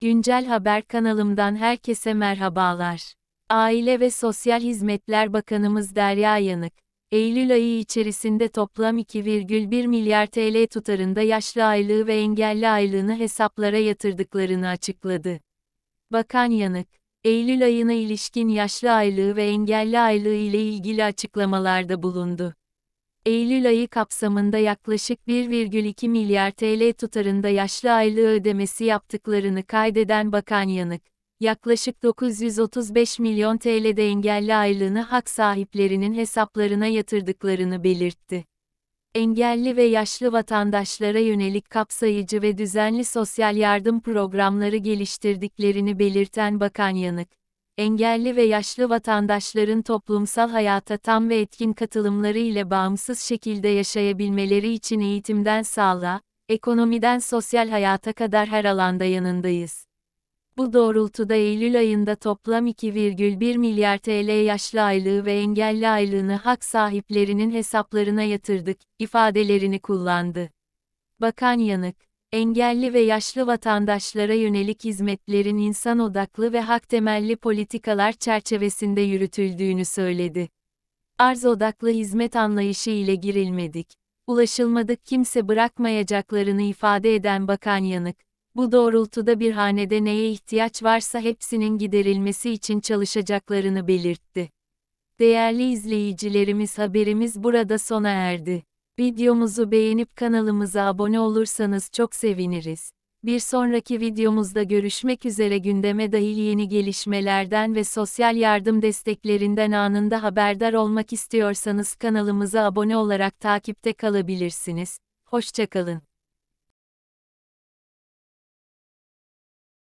Güncel Haber kanalımdan herkese merhabalar. Aile ve Sosyal Hizmetler Bakanımız Derya Yanık, Eylül ayı içerisinde toplam 2,1 milyar TL tutarında yaşlı aylığı ve engelli aylığını hesaplara yatırdıklarını açıkladı. Bakan Yanık, Eylül ayına ilişkin yaşlı aylığı ve engelli aylığı ile ilgili açıklamalarda bulundu. Eylül ayı kapsamında yaklaşık 1,2 milyar TL tutarında yaşlı aylığı ödemesi yaptıklarını kaydeden Bakan Yanık, yaklaşık 935 milyon TL'de engelli aylığını hak sahiplerinin hesaplarına yatırdıklarını belirtti. Engelli ve yaşlı vatandaşlara yönelik kapsayıcı ve düzenli sosyal yardım programları geliştirdiklerini belirten Bakan Yanık, engelli ve yaşlı vatandaşların toplumsal hayata tam ve etkin katılımları ile bağımsız şekilde yaşayabilmeleri için eğitimden sağlığa, ekonomiden sosyal hayata kadar her alanda yanındayız. Bu doğrultuda Eylül ayında toplam 2,1 milyar TL yaşlı aylığı ve engelli aylığını hak sahiplerinin hesaplarına yatırdık, ifadelerini kullandı. Bakan Yanık, engelli ve yaşlı vatandaşlara yönelik hizmetlerin insan odaklı ve hak temelli politikalar çerçevesinde yürütüldüğünü söyledi. Arz odaklı hizmet anlayışı ile girilmedik. Ulaşılmadık kimse bırakmayacaklarını ifade eden Bakan Yanık, bu doğrultuda bir hanede neye ihtiyaç varsa hepsinin giderilmesi için çalışacaklarını belirtti. Değerli izleyicilerimiz haberimiz burada sona erdi. Videomuzu beğenip kanalımıza abone olursanız çok seviniriz. Bir sonraki videomuzda görüşmek üzere gündeme dahil yeni gelişmelerden ve sosyal yardım desteklerinden anında haberdar olmak istiyorsanız kanalımıza abone olarak takipte kalabilirsiniz. Hoşçakalın.